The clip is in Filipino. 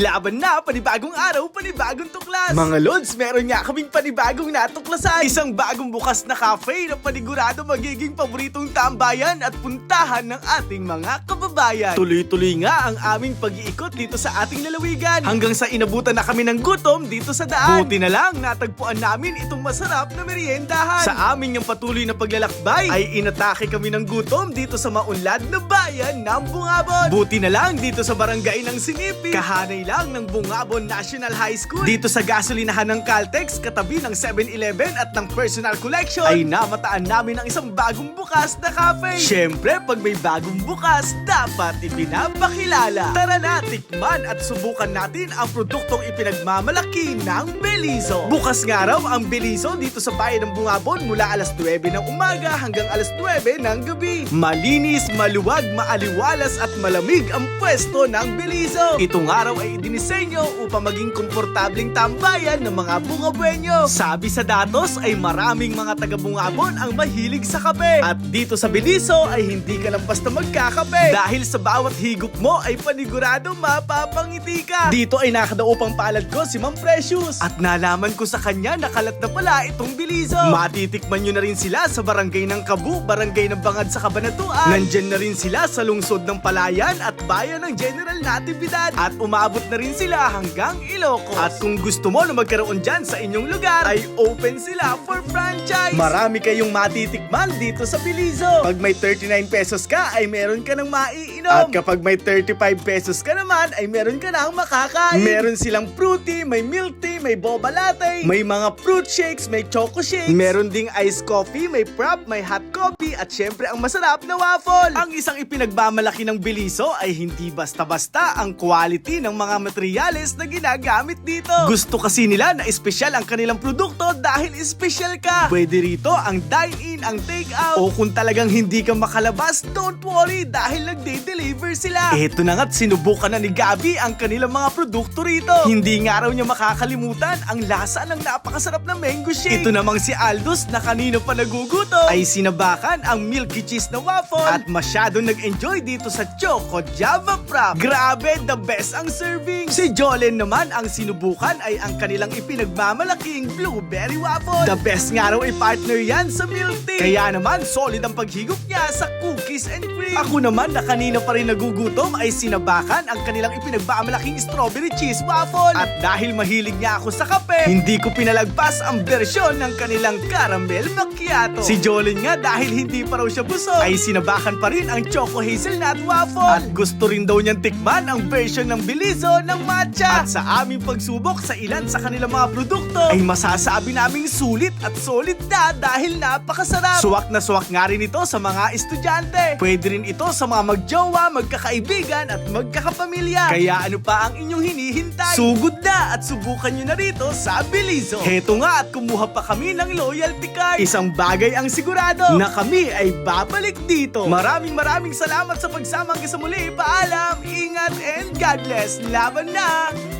Laban na, panibagong araw, panibagong tuklas. Mga Lods, meron nga kaming panibagong natuklasan. Isang bagong bukas na cafe na panigurado magiging paboritong tambayan at puntahan ng ating mga kababayan. Tuloy-tuloy nga ang aming pag-iikot dito sa ating lalawigan. Hanggang sa inabutan na kami ng gutom dito sa daan. Buti na lang, natagpuan namin itong masarap na meriendahan. Sa aming yung patuloy na paglalakbay, ay inatake kami ng gutom dito sa maunlad na bayan ng Bungabon. Buti na lang dito sa barangay ng Sinipi, kahanay lang ng Bungabon National High School. Dito sa gasolinahan ng Caltex, katabi ng 7-Eleven at ng Personal Collection, ay namataan namin ang isang bagong bukas na cafe. Siyempre, pag may bagong bukas, dapat ipinapakilala. Tara na, tikman at subukan natin ang produktong ipinagmamalaki ng Belizo. Bukas nga raw ang Belizo dito sa bayan ng Bungabon mula alas 9 ng umaga hanggang alas 9 ng gabi. Malinis, maluwag, maaliwalas at malamig ang pwesto ng Belizo. Itong araw ay dinisenyo upang maging komportabling tambayan ng mga bungabuenyo. Sabi sa datos ay maraming mga taga-bungabon ang mahilig sa kape. At dito sa Belizo ay hindi ka lang basta magkakape. Dahil sa bawat higop mo ay panigurado mapapangiti ka. Dito ay nakadaupang palad ko si Ma'am Precious. At nalaman ko sa kanya na kalat na pala itong Belizo. Matitikman nyo na rin sila sa barangay ng Kabu, barangay ng Bangad sa Kabanatuan. Nandyan na rin sila sa lungsod ng Palayan at bayan ng General Natividad. At umabot na rin sila hanggang Ilocos. At kung gusto mo na magkaroon dyan sa inyong lugar, ay open sila for franchise. Marami kayong matitikman dito sa Belizo. Pag may 39 pesos ka, ay meron ka ng maiinom. At kapag may 35 pesos ka naman, ay meron ka ng makakain. Meron silang fruity, may milk tea, may boba latte, may mga fruit shakes, may choco shakes. Meron ding iced coffee, may prop, may hot coffee, at syempre ang masarap na waffle. Ang isang ipinagmamalaki ng Belizo ay hindi basta-basta ang quality ng mga materyales na ginagamit dito. Gusto kasi nila na espesyal ang kanilang produkto dahil espesyal ka. Pwede rito ang dine-in, ang take-out, o kung talagang hindi ka makalabas, don't worry dahil nagde-deliver sila. Eto na nga't sinubukan na ni Gabi ang kanilang mga produkto rito. Hindi nga raw niya makakalimutan ang lasa ng napakasarap na mango shake. Ito namang si Aldous na kanino pa nagugutom ay sinabakan ang milky cheese na waffle at masyadong nag-enjoy dito sa Choco Java Prop. Grabe, the best ang serving. Si Jolen naman ang sinubukan ay ang kanilang ipinagmamalaking blueberry waffle. The best nga raw ay partner yan sa milk tea. Kaya naman, solid ang paghigop niya sa cookies and cream. Ako naman na kanina pa rin nagugutom ay sinabakan ang kanilang ipinagmamalaking strawberry cheese waffle. At dahil mahilig niya ako sa kape, hindi ko pinalagpas ang bersyon ng kanilang caramel macchiato. Si Jolene nga dahil hindi pa raw siya busog, ay sinabakan pa rin ang choco hazelnut waffle. At gusto rin daw niyang tikman ang version ng Bilizo ng matcha. At sa aming pagsubok sa ilan sa kanilang mga produkto, ay masasabi naming sulit at solid na dahil napakasarap. Suwak na suwak nga rin ito sa mga estudyante. Pwede rin ito sa mga magjowa, magkakaibigan at magkakapamilya. Kaya ano pa ang inyong hinihintay? Sugod na at subukan nyo na rito sa Bilizo. Heto nga at kumuha pa kami ng loyalty card. Isang bagay ang sigurado na kami ay babalik dito. Maraming maraming salamat sa pagsama hanggang sa muli. Paalam, ingat and God bless. Laban na!